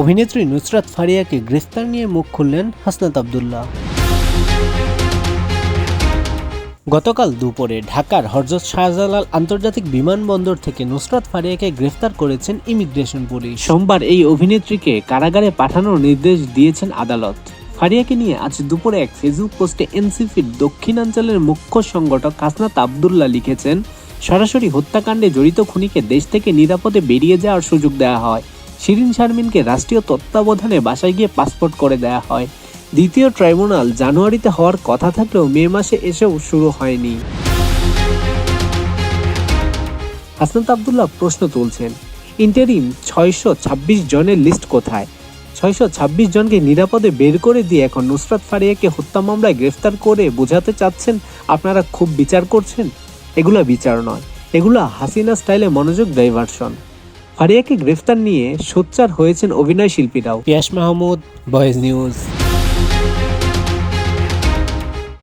অভিনেত্রী নুসরাত ফারিয়াকে গ্রেফতার নিয়ে মুখ খুললেন হাসনাত আবদুল্লাহ। গতকাল দুপুরে ঢাকার হরজত শাহজালাল আন্তর্জাতিক বিমানবন্দর থেকে নুসরাত ফারিয়াকে গ্রেফতার করেছেন ইমিগ্রেশন পুলিশ। সোমবার এই অভিনেত্রীকে কারাগারে পাঠানোর নির্দেশ দিয়েছেন আদালত। ফারিয়াকে নিয়ে আজ দুপুরে এক ফেসবুক পোস্টে এনসিপির দক্ষিণাঞ্চলের মুখ্য সংগঠক হাসনাত আবদুল্লাহ লিখেছেন, সরাসরি হত্যাকাণ্ডে জড়িত খুনিকে দেশ থেকে নিরাপদে বেরিয়ে যাওয়ার সুযোগ দেওয়া হয়। শিরিন শারমিনকে রাষ্ট্রীয় তত্ত্বাবধানে বাসায় গিয়ে পাসপোর্ট করে দেওয়া হয়। দ্বিতীয় ট্রাইব্যুনাল জানুয়ারিতে হওয়ার কথা থাকলেও মে মাসে এসেও শুরু হয়নি। হাসনাত আবদুল্লাহ প্রশ্ন তুলছেন, ইন্টারিম ছয়শো ছাব্বিশ জনের লিস্ট কোথায়? ছয়শো ছাব্বিশ জনকে নিরাপদে বের করে দিয়ে এখন নুসরাত ফারিয়াকে হত্যা মামলায় গ্রেফতার করে বোঝাতে চাচ্ছেন। আপনারা খুব বিচার করছেন। এগুলো বিচার নয়। এগুলো হাসিনা স্টাইলে মনোযোগ ডাইভার্সন ফারিয়াকে গ্রেফতার নিয়ে সোচ্চার হয়েছেন অভিনয় শিল্পীরাও। Piyas Mahmud, voice news.